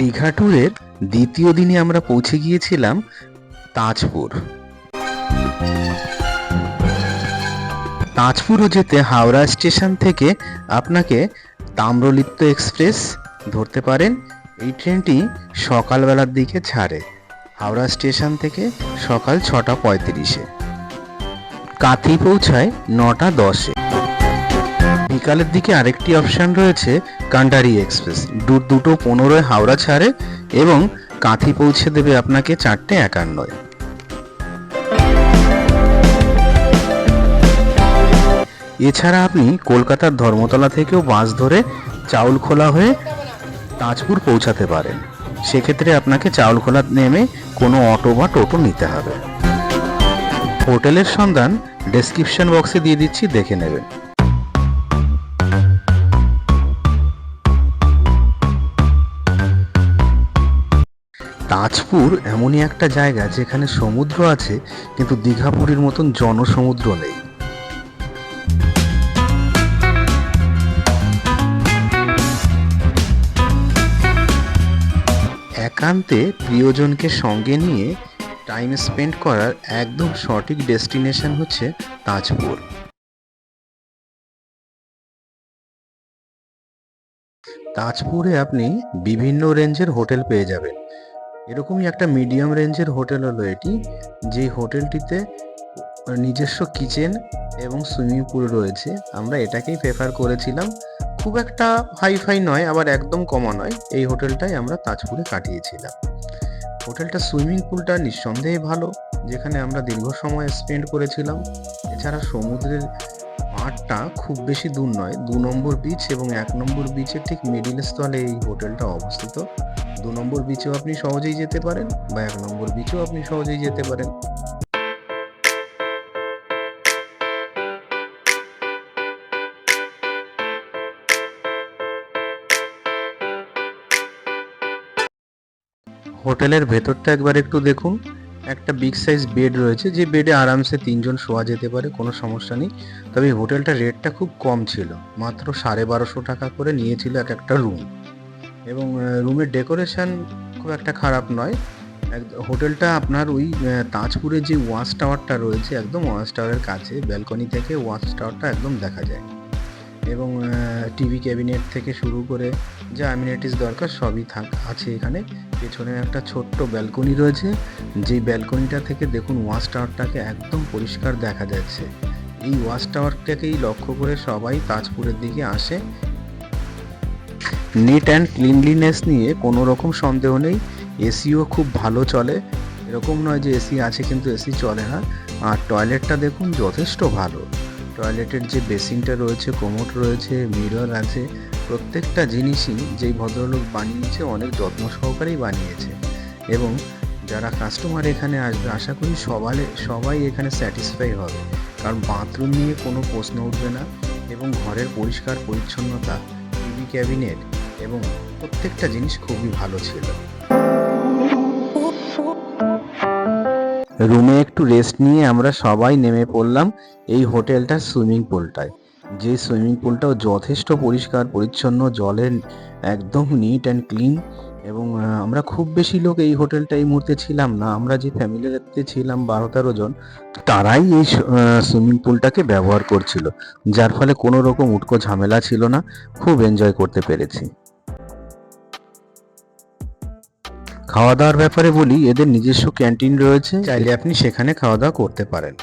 দীঘা ট্যুরের দ্বিতীয় দিনে আমরা পৌঁছে গিয়েছিলাম তাজপুর। তাজপুরও যেতে হাওড়া স্টেশন থেকে আপনাকে তাম্রলিপ্ত এক্সপ্রেস ধরতে পারেন। এই ট্রেনটি সকালবেলার দিকে ছাড়ে। হাওড়া স্টেশন থেকে সকাল ছটা পঁয়ত্রিশে। কাথি পৌঁছায় নটা দশে। বিকালের দিকে আরেকটি অপশন রয়েছে কান্ডারি এক্সপ্রেস। দু, দুটো পনেরোয় হাওড়া ছাড়ে এবং কাঁথি পৌঁছে দেবে আপনাকে চারটে একান্নয়। এছাড়া আপনি কলকাতার ধর্মতলা থেকেও বাস ধরে চাউলখোলা হয়ে তাজপুর পৌঁছাতে পারেন। সেক্ষেত্রে আপনাকে চাউলখোলা নেমে কোনো অটো বা টোটো নিতে হবে। হোটেলের সন্ধান ডেসক্রিপশন বক্সে দিয়ে দিচ্ছি, দেখে নেবেন। তাজপুর এমনই একটা জায়গা যেখানে সমুদ্র আছে, কিন্তু দীঘাপুরীর মতন জনসমুদ্র নেই। একান্তে প্রিয়জনকে সঙ্গে নিয়ে টাইম স্পেন্ড করার একদম সঠিক ডেস্টিনেশন হচ্ছে তাজপুর। তাজপুরে আপনি বিভিন্ন রেঞ্জের হোটেল পেয়ে যাবেন। এরকমই একটা মিডিয়াম রেঞ্জের হোটেল হলো এটি, যে হোটেলটিতে নিজস্ব কিচেন এবং সুইমিং পুল রয়েছে। আমরা এটাকেই প্রেফার করেছিলাম। খুব একটা হাই ফাই নয়, আবার একদম কমা নয়। এই হোটেলটাই আমরা তাজপুরে কাটিয়েছিলাম। হোটেলটা সুইমিং পুলটা নিঃসন্দেহে ভালো, যেখানে আমরা দীর্ঘ সময় স্পেন্ড করেছিলাম। এছাড়া সমুদ্রের পাড়টা খুব বেশি দূর নয়, দু নম্বর বিচ এবং এক নম্বর বিচের ঠিক মিডিল স্থলে এই হোটেলটা অবস্থিত। দু নম্বর বিচেও আপনি সহজেই যেতে পারেন বা এক নম্বর বিচেও আপনি সহজেই যেতে পারেন। হোটেলের ভেতরটা একবার একটু দেখুন। একটা বিগ সাইজ বেড রয়েছে, যে বেডে আরামসে তিনজন শোয়া যেতে পারে, কোনো সমস্যা নেই। তবে হোটেলটার রেটটা খুব কম ছিল। মাত্র সাড়ে বারোশো টাকা করে নিয়েছিল এক একটা রুম এবং রুমের ডেকোরেশন খুব একটা খারাপ নয়। হোটেলটা আপনার ওই তাজপুরে যে ওয়াচ টাওয়ারটা রয়েছে একদম ওয়াচ টাওয়ারের কাছে, ব্যালকনি থেকে ওয়াচ টাওয়ারটা একদম দেখা যায়। এবং টিভি ক্যাবিনেট থেকে শুরু করে যা অ্যামিনিটিস দরকার সবই থাক, আছে এখানে। পেছনে একটা ছোট্ট ব্যালকনি রয়েছে। যেই ব্যালকনিটা থেকে দেখুন ওয়াচ টাওয়ারটাকে একদম পরিষ্কার দেখা যাচ্ছে। এই ওয়াচ টাওয়ারটাকেই লক্ষ্য করে সবাই তাজপুরের দিকে আসে। নিট অ্যান্ড ক্লিনলিনেস নিয়ে কোনো রকম সন্দেহ নেই। এসিও খুব ভালো চলে। এরকম নয় যে এসি আছে কিন্তু এসি চলে না। আর টয়লেটটা দেখুন যথেষ্ট ভালো। টয়লেটের যে বেসিনটা রয়েছে কোমোট রয়েছে মিরর আছে, প্রত্যেকটা জিনিসই যেই ভদ্রলোক বানিয়েছে অনেক যত্ন সহকারেই বানিয়েছে। এবং যারা কাস্টমার এখানে আসবে, আশা করি সবাই সবাই এখানে স্যাটিসফাই হবে। কারণ বাথরুম নিয়ে কোনো প্রশ্ন উঠবে না। এবং ঘরের পরিষ্কার পরিচ্ছন্নতা টিভি ক্যাবিনেট এবং প্রত্যেকটা জিনিস খুবই ভালো ছিল। রুমে একটু রেস্ট নিয়ে আমরা সবাই নেমে পড়লাম এই হোটেলটার সুইমিং পুলটায়। যে সুইমিং পুলটাও যথেষ্ট পরিষ্কার, পরিচ্ছন্ন, জলের একদম নিট অ্যান্ড ক্লিন এবং আমরা খুব বেশি লোক এই হোটেলটা এই মুহূর্তে ছিলাম না। আমরা যে ফ্যামিলিতে ছিলাম বারো তেরো জন, তারাই এই সুইমিং পুলটাকে ব্যবহার করছিল। যার ফলে কোনো রকম উটকো ঝামেলা ছিল না। খুব এনজয় করতে পেরেছি। খাওয়া দাওয়ার ব্যাপারে বলি, এদের নিজস্ব ক্যান্টিন রয়েছে, চাইলে আপনি সেখানে খাওয়া দাওয়া করতে পারেন।